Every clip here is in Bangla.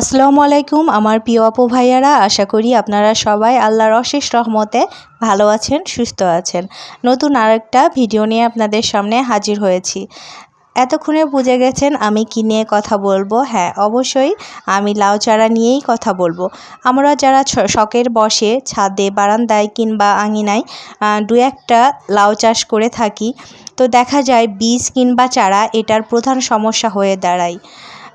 আসসালামু আলাইকুম, আমার প্রিয় অপু ভাইয়ারা, আশা করি আপনারা সবাই আল্লাহর অশেষ রহমতে ভালো আছেন, সুস্থ আছেন। নতুন আরেকটা ভিডিও নিয়ে আপনাদের সামনে হাজির হয়েছি। এতক্ষণে বুঝে গেছেন আমি কি নিয়ে কথা বলব? হ্যাঁ অবশ্যই আমি লাউ চারা নিয়েই কথা বলব। আমরা যারা শখের বসে, ছাদে, বারান্দায় কিংবা আঙিনায় দু একটা লাউ চাষ করে থাকি, তো দেখা যায় বীজ কিংবা চারা এটার প্রধান সমস্যা হয়ে দাঁড়ায়।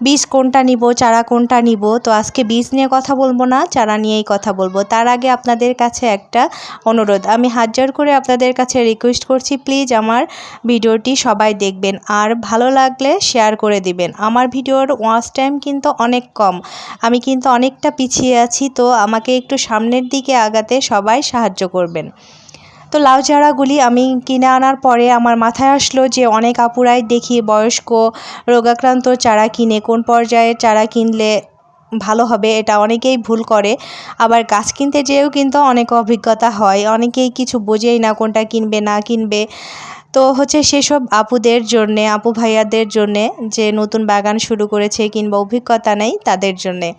বীজ কোনটা নিব, চারা কোনটা নিব? তো আজকে বীজ নিয়ে কথা বলব না, চারা নিয়েই কথা বলব। তার আগে আপনাদের কাছে একটা অনুরোধ। আমি হাজার করে আপনাদের কাছে রিকোয়েস্ট করছি প্লিজ আমার ভিডিওটি সবাই দেখবেন। আর ভালো লাগলে শেয়ার করে দিবেন। আমার ভিডিওর ওয়াচ টাইম কিন্তু অনেক কম। আমি কিন্তু অনেকটা পিছিয়ে আছি, তো আমাকে একটু সামনের দিকে আগাতে সবাই সাহায্য করবেন। তো লাউ চারাগুলি আমি কিনে আনার পরে আমার মাথায় আসলো যে অনেক আপুরাই দেখি বয়স্ক, রোগাক্রান্ত চারা কিনে, কোন পর্যায়ে চারা কিনলে ভালো হবে এটা অনেকেই ভুল করে। আবার গাছ কিনতে যেয়েও কিন্তু অনেক অভিজ্ঞতা হয়, অনেকেই কিছু বোঝেই না কোনটা কিনবে, না কিনবে। তো হচ্ছে সেসব আপুদের জন্যে, আপু ভাইয়াদের জন্যে যে নতুন বাগান শুরু করেছে কিংবা অভিজ্ঞতা নেই তাদের জন্যে।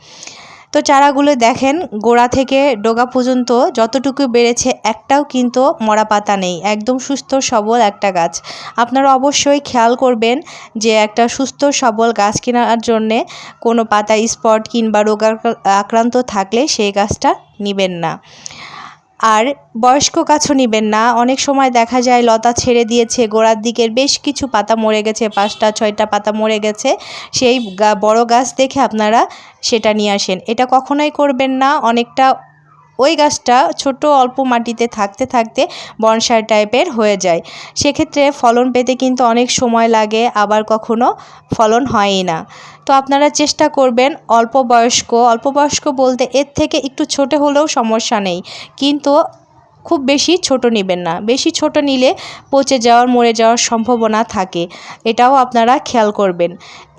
তো চারাগুলো দেখেন, গোড়া থেকে ডোগা পর্যন্ত যতটুকু বেড়েছে, একটাও কিন্তু মরা পাতা নেই। একদম সুস্থ সবল একটা গাছ। আপনারা অবশ্যই খেয়াল করবেন যে একটা সুস্থ সবল গাছ কেনার জন্যে কোনো পাতা স্পট কিংবা রোগ আক্রান্ত থাকলে সেই গাছটা নেবেন না। আর বয়স্ক গাছও নেবেন না। অনেক সময় দেখা যায় লতা ছেড়ে দিয়েছে, গোড়ার দিকের বেশ কিছু পাতা মরে গেছে, পাঁচটা, ছয়টা পাতা মরে গেছে। সেই বড় গাছ দেখে আপনারা সেটা নিয়ে আসেন। এটা কখনোই করবেন না। অনেকটা ওই গাছটা ছোট অল্প মাটিতে থাকতে থাকতে বনসাই টাইপের হয়ে যায়। সেক্ষেত্রে ফলন পেতে কিন্তু অনেক সময় লাগে, আবার কখনো ফলন হয়ই না। তো আপনারা চেষ্টা করবেন অল্প বয়স্ক অল্প বয়স্ক বলতে এর থেকে একটু ছোট হলেও সমস্যা নেই, কিন্তু খুব বেশি ছোট নেবেন না। বেশি ছোট নিলে পচে যাওয়ার, মরে যাওয়ার সম্ভাবনা থাকে, এটাও আপনারা খেয়াল করবেন।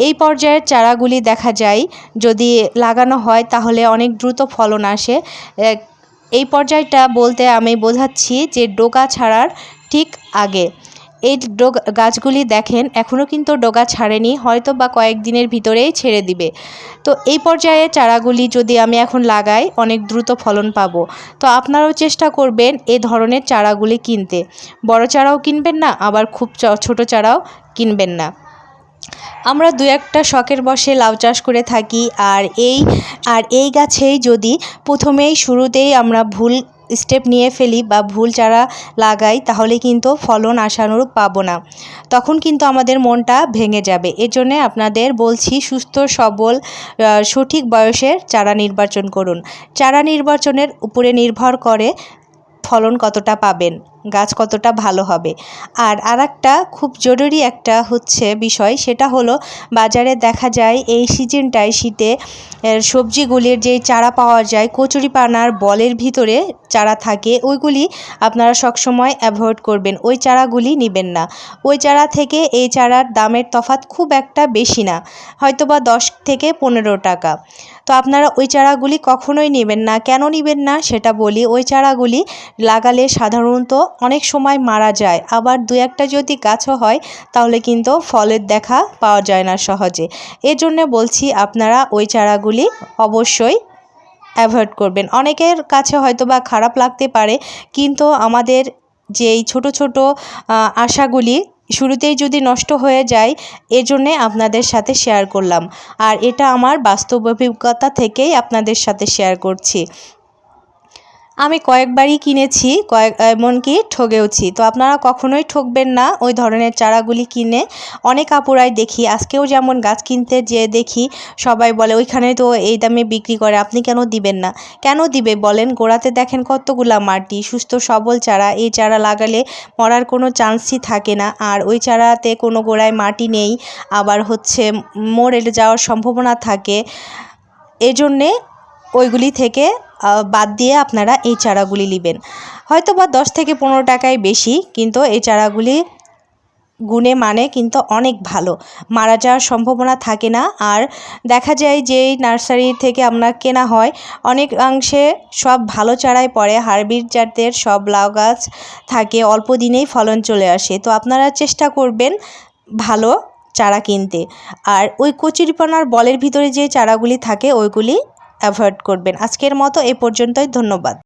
এই পর্যায়ের চারাগুলি দেখা যায়, যদি লাগানো হয় তাহলে অনেক দ্রুত ফলন আসে। এই পর্যায়টা বলতে আমি বোঝাচ্ছি যে ডোকা ছাড়ার ঠিক আগে। এই গাছগুলি দেখেন এখনও কিন্তু ডোগা ছাড়েনি, হয়তো বা কয়েকদিনের ভিতরেই ছেড়ে দিবে। তো এই পর্যায়ে চারাগুলি যদি আমি এখন লাগাই, অনেক দ্রুত ফলন পাব। তো আপনারাও চেষ্টা করবেন এ ধরনের চারাগুলি কিনতে। বড় চারাও কিনবেন না, আবার খুব ছোট চারাও কিনবেন না। আমরা দু একটা শখের বসে লাউ চাষ করে থাকি আর এই আর এই গাছেই যদি প্রথমেই শুরুতেই আমরা ভুল স্টেপ নিয়ে ফেলি বা ভুল চারা লাগাই, তাহলে কিন্তু ফলন আশানুরূপ পাবো না। তখন কিন্তু আমাদের মনটা ভেঙে যাবে। এজন্যে আপনাদের বলছি, সুস্থ, সবল সঠিক বয়সের চারা নির্বাচন করুন। চারা নির্বাচনের উপরে নির্ভর করে ফলন কতটা পাবেন। গাছ কতটা ভালো হবে। আর আরেকটা খুব জরুরি একটা হচ্ছে বিষয়, সেটা হলো বাজারে দেখা যায় এই সিজনটায় শীতে সবজিগুলির যেই চারা পাওয়া যায়, কচুরিপানার বলের ভিতরে চারা থাকে, ওইগুলি আপনারা সবসময় অ্যাভয়েড করবেন। ওই চারাগুলি নেবেন না। ওই চারা থেকে এই চারার দামের তফাৎ খুব একটা বেশি না, হয়তোবা দশ থেকে পনেরো টাকা। তো আপনারা ওই চারাগুলি কখনোই নেবেন না। কেন নেবেন না সেটা বলি, ওই চারাগুলি লাগালে সাধারণত অনেক সময় মারা যায়। আবার দু একটা যদি গাছও হয়, তাহলে কিন্তু ফলের দেখা পাওয়া যায় না সহজে। এজন্য বলছি, আপনারা ওই চারাগুলি অবশ্যই অ্যাভয়েড করবেন। অনেকের কাছে হয়তো বা খারাপ লাগতে পারে, কিন্তু আমাদের যেই ছোট ছোট আশাগুলি শুরুতেই যদি নষ্ট হয়ে যায় এজন্যে আপনাদের সাথে শেয়ার করলাম। আর এটা আমার বাস্তব অভিজ্ঞতা থেকেই আপনাদের সাথে শেয়ার করছি। আমি কয়েকবারই কিনেছি, কয়েক, এমনকি ঠগেওছি। তো আপনারা কখনোই ঠকবেন না ওই ধরনের চারাগুলি কিনে। অনেক আপুরাই দেখি, আজকেও যেমন গাছ কিনতে যেয়ে দেখি, সবাই বলে, ওইখানে তো এই দামে বিক্রি করে, আপনি কেন দিবেন না? কেন দিবে বলেন? গোড়াতে দেখেন কতগুলা মাটি, সুস্থ সবল চারা, এই চারা লাগালে মরার কোনো চান্সই থাকে না। আর ওই চারাতে কোনো গোড়ায় মাটি নেই, আবার হচ্ছে মরে যাওয়ার সম্ভাবনা থাকে। এজন্যে ওইগুলি থেকে বাদ দিয়ে আপনারা এই চারাগুলি নেবেন। হয়তো বা দশ থেকে পনেরো টাকায় বেশি, কিন্তু এই চারাগুলি গুণে মানে কিন্তু অনেক ভালো। মারা যাওয়ার সম্ভাবনা থাকে না। আর দেখা যায় যে এই নার্সারি থেকে আমরা কেনা হয়, অনেকাংশে সব ভালো চারাই পড়ে, হারবিট জাতের সব লাউ গাছ থাকে, অল্প দিনেই ফলন চলে আসে। তো আপনারা চেষ্টা করবেন ভালো চারা কিনতে। আর ওই কচুরিপানার বলের ভিতরে যে চারাগুলি থাকে, ওইগুলি অ্যাভয়েড করবেন। আজকের মতো এ পর্যন্তই ধন্যবাদ।